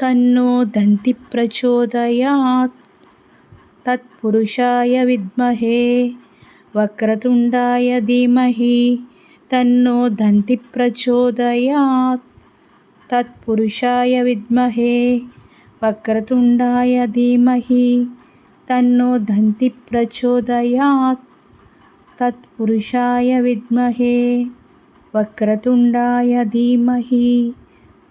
तन्नो दन्ति प्रचोदयात्। तत्पुरुषाय विद्महे वक्रतुण्डाय धीमहि तन्नो दन्ति प्रचोदयात्। तत्पुरुषाय विद्महे वक्रतुण्डाय धीमहि तन्नो दन्ति प्रचोदयात्। तत्पुरुषाय विद्महे वक्रतुण्डाय धीमहि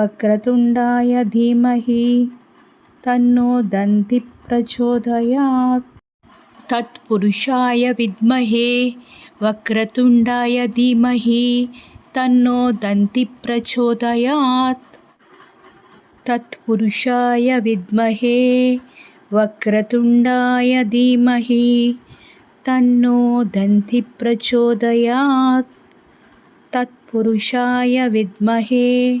वक्रतुण्डाय धीमहि तन्नो दन्ति प्रचोदयात्। तत्पुरुषाय विद्महे वक्रतुण्डाय धीमहि तन्नो दन्ति प्रचोदयात्। तत्पुरुषाय विद्महे वक्रतुण्डाय धीमहि तन्नो दन्ति प्रचोदयात्। तत्पुरुषाय विद्महे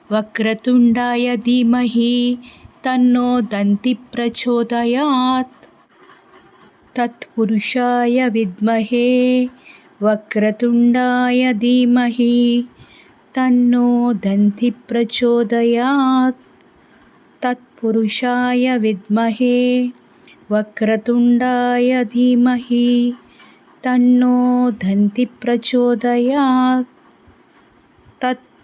वक्रतुण्डाय धीमहि तन्नो दन्ति प्रचोदयात्। तत्पुरुषाय विद्महे वक्रतुण्डाय धीमहि तन्नो दन्ति प्रचोदयात्। तत्पुरुषाय विद्महे वक्रतुण्डाय धीमहि तन्नो दन्ति प्रचोदयात्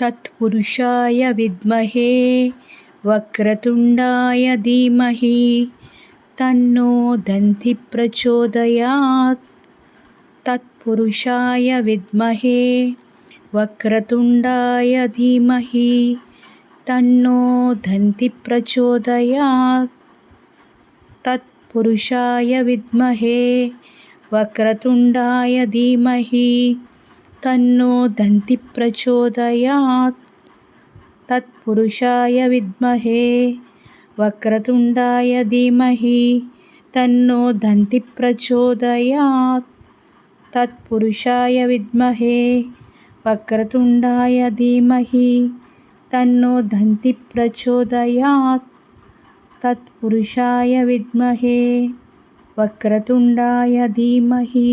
तत्पुरुषाय विद्महे वक्रतुण्डाय धीमहि तन्नो दन्ति प्रचोदयात्। तत्पुरुषाय विद्महे वक्रतुण्डाय धीमहि तन्नो दन्ति प्रचोदयात्। तत्पुरुषाय विद्महे वक्रतुण्डाय धीमहि तन्नो दन्ति प्रचोदयात् तत्पुरुषाय विद्महे वक्रतुण्डाय धीमहि तन्नो दन्ति प्रचोदयात् तत्पुरुषाय विद्महे वक्रतुण्डाय धीमहि तन्नो दन्ति प्रचोदयात् तत्पुरुषाय विद्महे वक्रतुण्डाय धीमहि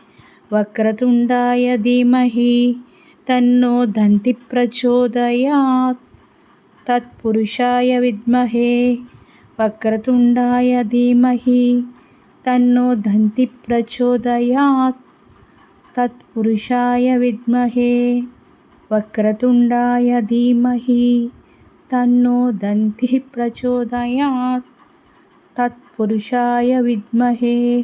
वक्रतुण्डाय धीमहि तन्नो दन्ति प्रचोदयात्। तत्पुरुषाय विद्महे वक्रतुण्डाय धीमहि तन्नो दन्ति प्रचोदयात्। तत्पुरुषाय विद्महे वक्रतुण्डाय धीमहि तन्नो दन्तिः प्रचोदयात्। तत्पुरुषाय विद्महे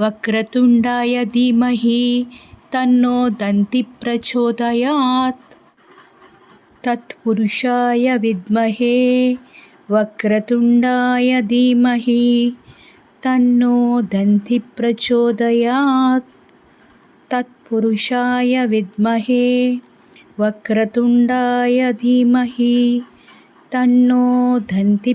वक्रतुण्डाय धीमहि तन्नो दन्ति प्रचोदयात्। तत्पुरुषाय विद्महे वक्रतुण्डाय धीमहि तन्नो दन्ति प्रचोदयात्। तत्पुरुषाय विद्महे वक्रतुण्डाय धीमहि तन्नो दन्ति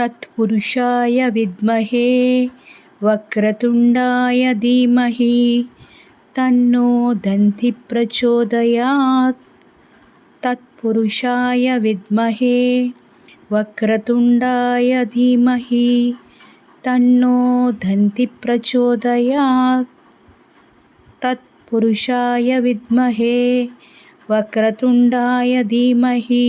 तत्पुरुषाय विद्महे वक्रतुण्डाय धीमहि तन्नो दन्ति प्रचोदयात्। तत्पुरुषाय विद्महे वक्रतुण्डाय धीमहि तन्नो दन्ति प्रचोदयात्। तत्पुरुषाय विद्महे वक्रतुण्डाय धीमहि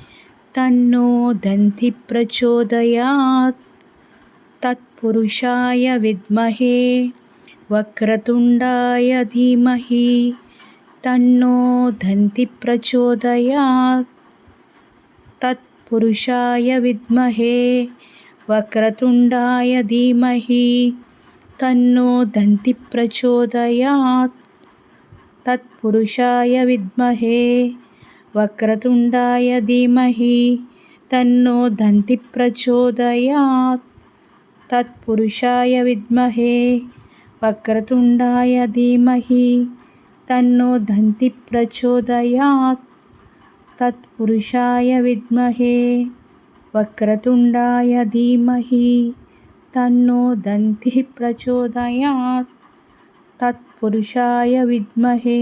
तन्नो दन्ति प्रचोदयात्। तत्पुरुषाय विद्महे वक्रतुण्डाय धीमहि तन्नो दन्ति प्रचोदयात्। तत्पुरुषाय विद्महे वक्रतुण्डाय धीमहि तन्नो दन्ति प्रचोदयात्। तत्पुरुषाय विद्महे वक्रतुण्डाय धीमहि तन्नो दन्ति प्रचोदयात्। तत्पुरुषाय विद्महे वक्रतुण्डाय धीमहि तन्नो दन्ति प्रचोदयात्। तत्पुरुषाय विद्महे वक्रतुण्डाय धीमहि तन्नो दन्तिः प्रचोदयात्। तत्पुरुषाय विद्महे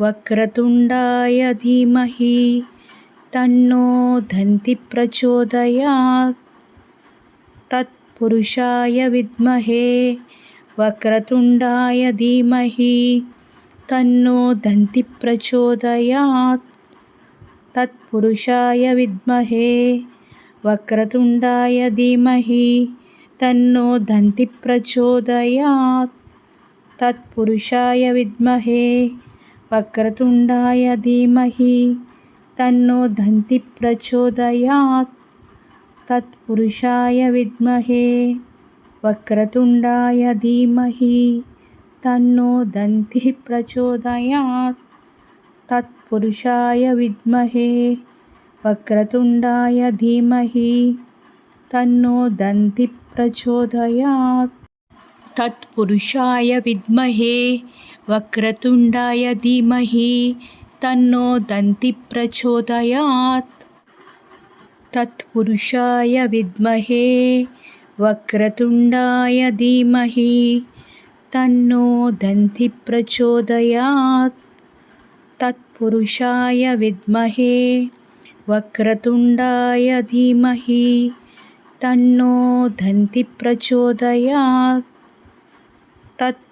वक्रतुण्डाय धीमहि तन्नो दन्ति प्रचोदयात्। तत्पुरुषाय विद्महे वक्रतुण्डाय धीमहि तन्नो दन्ति प्रचोदयात्। तत्पुरुषाय विद्महे वक्रतुण्डाय धीमहि तन्नो दन्ति प्रचोदयात्। तत्पुरुषाय विद्महे वक्रतुण्डाय धीमहि तन्नो दन्ति प्रचोदयात्। तत्पुरुषाय विद्महे वक्रतुण्डाय धीमहि तन्नो दन्तिः प्रचोदयात्। तत्पुरुषाय विद्महे वक्रतुण्डाय धीमहि तन्नो दन्ति प्रचोदयात्। तत्पुरुषाय विद्महे वक्रतुण्डाय धीमहि तन्नो दन्ति प्रचोदयात्। तत्पुरुषाय विद्महे वक्रतुण्डाय धीमहि तन्नो दन्ति प्रचोदयात्। तत्पुरुषाय विद्महे वक्रतुण्डाय धीमहि तन्नो दन्ति प्रचोदयात्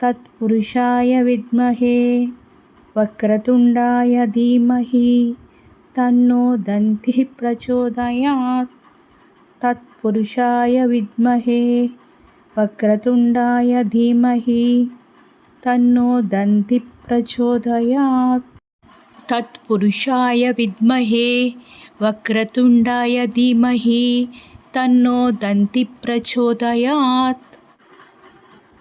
तत्पुरुषाय विद्महे वक्रतुण्डाय धीमहि तन्नो दन्तिः प्रचोदयात्। तत्पुरुषाय विद्महे वक्रतुण्डाय धीमहि तन्नो दन्ति प्रचोदयात्। तत्पुरुषाय विद्महे वक्रतुण्डाय धीमहि तन्नो दन्ति प्रचोदयात्